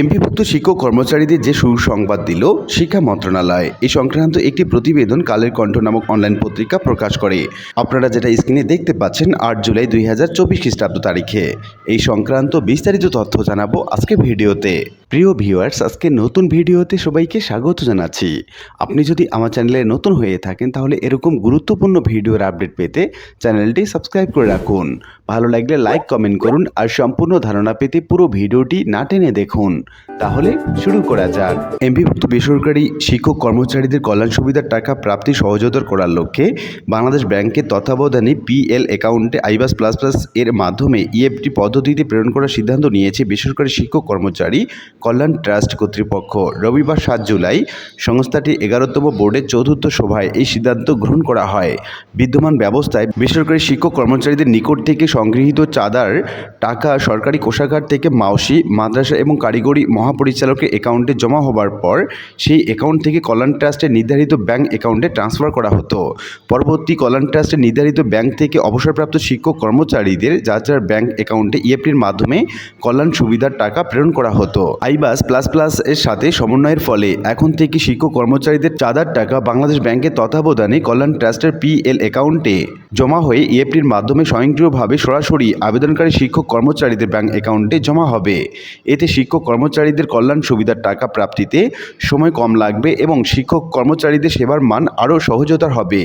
এমপিভুক্ত শিক্ষক কর্মচারীদের যে সুসংবাদ দিল, শিক্ষা মন্ত্রণালয়। এই সংক্রান্ত একটি প্রতিবেদন কালের কণ্ঠ নামক অনলাইন পত্রিকা প্রকাশ করে। আপনারা যেটা স্ক্রিনে দেখতে পাচ্ছেন, আট জুলাই দুই হাজার চব্বিশ খ্রিস্টাব্দ তারিখে। এই সংক্রান্ত বিস্তারিত তথ্য জানাব আজকে ভিডিওতে। প্রিয় ভিউয়ার্স, আজকে নতুন ভিডিওতে সবাইকে স্বাগত জানাচ্ছি। আপনি যদি আমার চ্যানেলে নতুন হয়ে থাকেন, তাহলে এরকম গুরুত্বপূর্ণ ভিডিওর আপডেট পেতে চ্যানেলটি সাবস্ক্রাইব করে রাখুন। ভালো লাগলে লাইক, কমেন্ট করুন আর সম্পূর্ণ ধারণা পেতে পুরো ভিডিওটি না টেনে দেখুন। তাহলে শুরু করা যাক। এমপিভুক্ত বেসরকারি শিক্ষক কর্মচারীদের কল্যাণ সুবিধার টাকা প্রাপ্তি সহজতর করার লক্ষ্যে বাংলাদেশ ব্যাংকের তত্ত্বাবধানে পিএল অ্যাকাউন্টে আইবাস প্লাস প্লাস এর মাধ্যমে ইএফটি পদ্ধতিতে প্রেরণ করার সিদ্ধান্ত নিয়েছে বেসরকারি শিক্ষক কর্মচারী কল্যাণ ট্রাস্ট কর্তৃপক্ষ রবিবার সাত জুলাই সংস্থাটি এগারোতম বোর্ডের চতুর্থ সভায় এই সিদ্ধান্ত গ্রহণ করা হয়। বিদ্যমান ব্যবস্থায় বেসরকারি শিক্ষক কর্মচারীদের নিকট থেকে সংগৃহীত চাঁদার টাকা সরকারি কোষাগার থেকে মাওসি মাদ্রাসা এবং কারিগরি মহাপরিচালকের অ্যাকাউন্টে জমা হবার পর সেই অ্যাকাউন্ট থেকে কল্যাণ ট্রাস্টের নির্ধারিত ব্যাংক অ্যাকাউন্টে ট্রান্সফার করা হতো। পরবর্তী কল্যাণ ট্রাস্টের নির্ধারিত ব্যাংক থেকে অবসরপ্রাপ্ত শিক্ষক কর্মচারীদের যার যার ব্যাংক অ্যাকাউন্টে ইএফটির মাধ্যমে কল্যাণ সুবিধার টাকা প্রেরণ করা হতো। আইবাস প্লাস প্লাস এর সাথে সমন্বয়ের ফলে। এখন থেকে শিক্ষক কর্মচারীদের চাঁদার টাকা বাংলাদেশ ব্যাংকের তত্ত্বাবধানে কল্যাণ ট্রাস্টের পিএল অ্যাকাউন্টে জমা হয়ে ইএফটির মাধ্যমে স্বয়ংক্রিয়ভাবে সরাসরি আবেদনকারী শিক্ষক কর্মচারীদের ব্যাংক অ্যাকাউন্টে জমা হবে। এতে শিক্ষক কর্মচারীদের কল্যাণ সুবিধার টাকা প্রাপ্তিতে সময় কম লাগবে এবং শিক্ষক কর্মচারীদের সেবার মান আরও সহজতর হবে।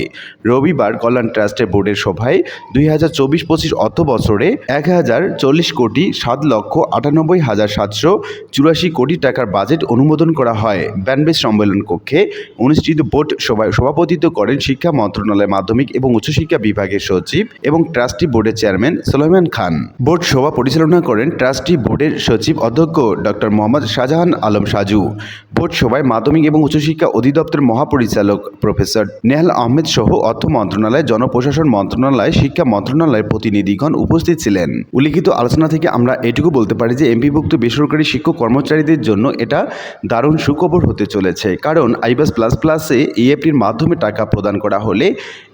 রবিবার কল্যাণ ট্রাস্টের বোর্ডের সভায় দুই হাজার চব্বিশ পঁচিশ অর্থ বছরে এক হাজার চল্লিশ কোটি সাত লক্ষ আটানব্বই হাজার সাতশো চুরাশি কোটি টাকার বাজেট অনুমোদন করা হয়। ব্যানবেস সম্মেলন কক্ষে অনুষ্ঠিত বোর্ড সভায় সভাপতিত্ব করেন শিক্ষা মন্ত্রণালয় মাধ্যমিক এবং উচ্চশিক্ষা বিভাগের সচিব এবং ট্রাস্টি বোর্ডের চেয়ারম্যান সোলাইমান খান। বোর্ড সভা পরিচালনা করেন ট্রাস্টি বোর্ডের সচিব অধ্যক্ষ ডক্টর মোহাম্মদ শাহজাহান আলম সাজু। বোর্ড সভায় মাধ্যমিক এবং উচ্চশিক্ষা অধিদপ্তর মহাপরিচালক প্রফেসর নেহাল আহমেদ সহ অর্থ মন্ত্রণালয়, জনপ্রশাসন মন্ত্রণালয়, শিক্ষা মন্ত্রণালয়ের প্রতিনিধিগণ উপস্থিত ছিলেন। উল্লিখিত আলোচনা থেকে আমরা এটুকু বলতে পারি যে এমপিভুক্ত বেসরকারি শিক্ষক কর্মচারীদের জন্য এটা দারুণ সুখবর হতে চলেছে। কারণ আইবাস প্লাস প্লাসে ইএফটির মাধ্যমে টাকা প্রদান করা হলে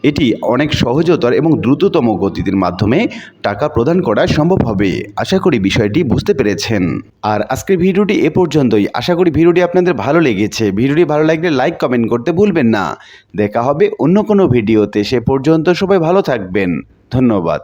এটি অনেক সহজতর এবং দ্রুততম গতির মাধ্যমে টাকা প্রদান করা সম্ভব হবে। আশা করি বিষয়টি বুঝতে পেরেছেন। আর আজকের ভিডিওটি এ পর্যন্তই। আশা করি ভিডিওটি আপনাদের ভালো লেগেছে। ভিডিওটি ভালো লাগলে লাইক, কমেন্ট করতে ভুলবেন না। দেখা হবে অন্য কোনো ভিডিওতে। সে পর্যন্ত সবাই ভালো থাকবেন। ধন্যবাদ।